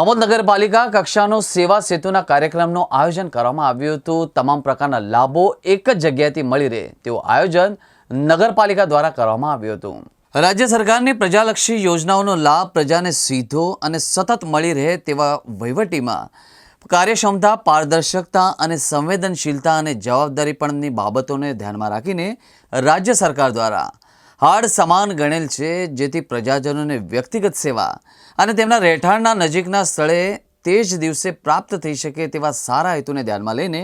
અમોદ નગરપાલિકા કક્ષાનો સેવા સેતુના કાર્યક્રમનું આયોજન કરવામાં આવ્યું હતું. તમામ પ્રકારના લાભો એક જ જગ્યાએથી મળી રહે તેવું આયોજન નગરપાલિકા દ્વારા કરવામાં આવ્યું હતું. રાજ્ય સરકારની પ્રજાલક્ષી યોજનાઓનો લાભ પ્રજાને સીધો અને સતત મળી રહે તેવા વહીવટીમાં કાર્યક્ષમતા, પારદર્શકતા અને સંવેદનશીલતા અને જવાબદારીપણની બાબતોને ધ્યાનમાં રાખીને રાજ્ય સરકાર દ્વારા હાડ સમાન ગણેલ છે, જેથી પ્રજાજનોને વ્યક્તિગત સેવા અને તેમના રહેઠાણના નજીકના સ્થળે તે જ દિવસે પ્રાપ્ત થઈ શકે તેવા સારા હેતુને ધ્યાનમાં લઈને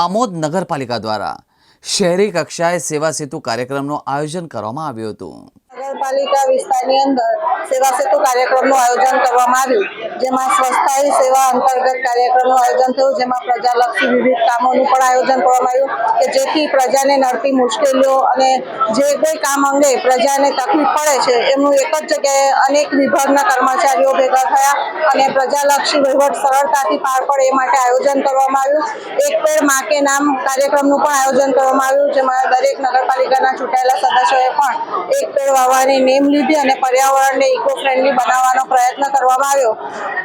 આમોદ નગરપાલિકા દ્વારા શહેરી કક્ષાએ સેવા સેતુ કાર્યક્રમનું આયોજન કરવામાં આવ્યું હતું. નગરપાલિકા વિસ્તારની અંદર સેવા સેતુ કાર્યક્રમનું આયોજન કરવામાં આવ્યું, જેમાં સ્વસ્થાયી સેવા અંતર્ગત કાર્યક્રમનું આયોજન થયું, જેમાં પ્રજાલક્ષી વિવિધ કામોનું પણ આયોજન કરવામાં આવ્યું, કે જેથી પ્રજાને નડતી મુશ્કેલીઓ અને જે કોઈ કામ અંગે પ્રજાને તકલીફ પડે છે, એમનું એક જ જગ્યાએ અનેક વિભાગના કર્મચારીઓ ભેગા થયા અને પ્રજાલક્ષી વહીવટ સરળતાથી પાર પડે એ માટે આયોજન કરવામાં આવ્યું. એક પેડ મા કે નામ કાર્યક્રમનું પણ આયોજન કરવામાં આવ્યું, જેમાં દરેક નગરપાલિકાના ચૂંટાયેલા સદસ્યોએ પણ એક પેડ વાવવાની નેમ લીધી અને પર્યાવરણને ઇકો ફ્રેન્ડલી બનાવવાનો પ્રયત્ન કરવામાં આવ્યો.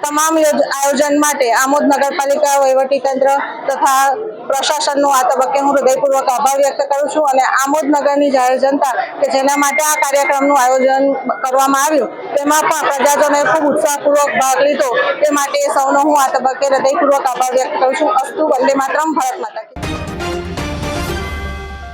તમામ આયોજન માટે આમોદ નગરપાલિકા વહીવટીતંત્ર તથા પ્રશાસનનો આ તબક્કે હું હૃદયપૂર્વક આભાર વ્યક્ત કરું છું અને આમોદ નગરની જાહેર જનતા કે જેના માટે આ કાર્યક્રમનું આયોજન કરવામાં આવ્યું, તેમાં પણ પ્રજાજનોએ ખૂબ ઉત્સાહપૂર્વક ભાગ લીધો. તે માટે સૌનો હું આ તબક્કે હૃદયપૂર્વક આભાર વ્યક્ત કરું છું. અસ્તુ, વંદે માતરમ, ભારત માતા.